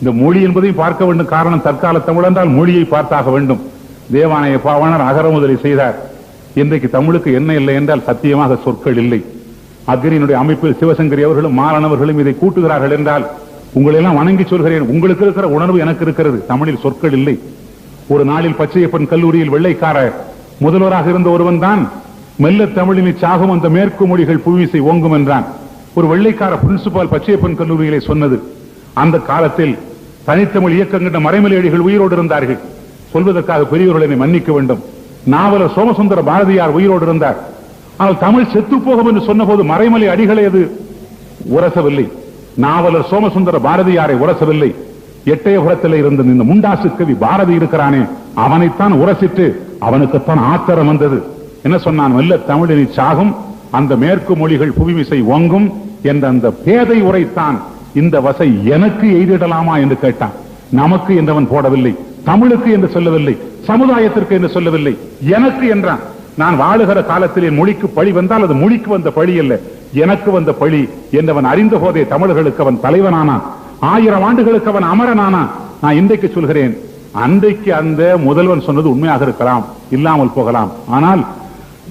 இந்த மொழி என்பதையும் பார்க்க வேண்டும். காரணம் தற்கால தமிழ் என்றால் மொழியை பார்த்தாக வேண்டும். தேவானய பாவனர் அகர முதலி செய்தார். இன்றைக்கு தமிழுக்கு என்ன இல்லை என்றால் சத்தியமாக சொற்கள் இல்லை. அக்னியினுடைய அமைப்பில் சிவசங்கரி அவர்களும் மாறனவர்களும் இதை கூட்டுகிறார்கள் என்றால் உங்களை எல்லாம் வணங்கி சொல்கிறேன். உங்களுக்கு இருக்கிற உணர்வு எனக்கு இருக்கிறது. தமிழில் சொற்கள் இல்லை. ஒரு நாளில் பச்சையப்பன் கல்லூரியில் வெள்ளைக்கார முதல்வராக இருந்த ஒருவன் தான் மெல்ல தமிழினை சாகும் அந்த மேற்கு மொழிகள் புவிசை ஓங்கும் என்றான். ஒரு வெள்ளைக்கார பிரின்சிபால் பச்சையப்பன் கல்லூரியிலே சொன்னது. அந்த காலத்தில் தனித்தமிழ் இயக்கங்கின்ற மறைமலையடிகள் உயிரோடு இருந்தார்கள் சொல்வதற்காக பெரியவர்கள் என்னை மன்னிக்க வேண்டும். நாவலர் சோமசுந்தர பாரதியார் உயிரோடு இருந்தார் ஆனால் தமிழ் செத்து போகும் என்று சொன்னபோது மறைமலை அடிகளை அது உரசவில்லை. நாவலர் சோமசுந்தர பாரதியாரை உரசவில்லை. எட்டயபுரத்தில் இருந்த இந்த முண்டாசு கவி பாரதி இருக்கிறானே அவனைத்தான் உரசிட்டு அவனுக்குத்தான் ஆத்திரம் வந்தது. என்ன சொன்னான்? மெல்ல தமிழினி சாகும் அந்த மேற்கு மொழிகள் புவிமிசை ஓங்கும் என்ற அந்த பேதை உரைத்தான் இந்த வசை எனக்கு எய்திடலாமா என்று கேட்டான். நமக்கு என்றவன் போடவில்லை தமிழுக்கு என்று சொல்லவில்லை சமுதாயத்திற்கு என்று சொல்லவில்லை எனக்கு என்றான். நான் வாழுகிற காலத்தில் என் மொழிக்கு பழி வந்தால் அது மொழிக்கு வந்த பழி அல்ல எனக்கு வந்த பழி என்றவன் அறிந்த போதே தமிழர்களுக்கு அவன் தலைவனானான் ஆயிரம் ஆண்டுகளுக்கு அவன் அமரனானான் நான் இன்றைக்கு சொல்கிறேன். அன்றைக்கு அந்த முதல்வன் சொன்னது உண்மையாக இருக்கலாம் இல்லாமல் போகலாம். ஆனால்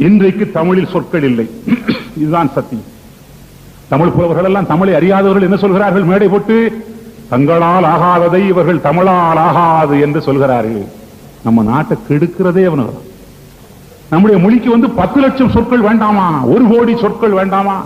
இன்றைக்கு தமிழில் சொற்கள் இல்லை. இதுதான் சத்தியம். தமிழ் புலவர்கள் எல்லாம் தமிழை அறியாதவர்கள் என்ன சொல்கிறார்கள். மேடை போட்டு தங்களால் ஆகாததை இவர்கள் தமிழால் ஆகாது என்று சொல்கிறார்கள். நம்ம நாட்டை கெடுக்கிறதே அவனுக்கு நம்முடைய மொழிக்கு வந்து பத்து லட்சம் சொற்கள் வேண்டாமா? ஒரு கோடி சொற்கள் வேண்டாமா?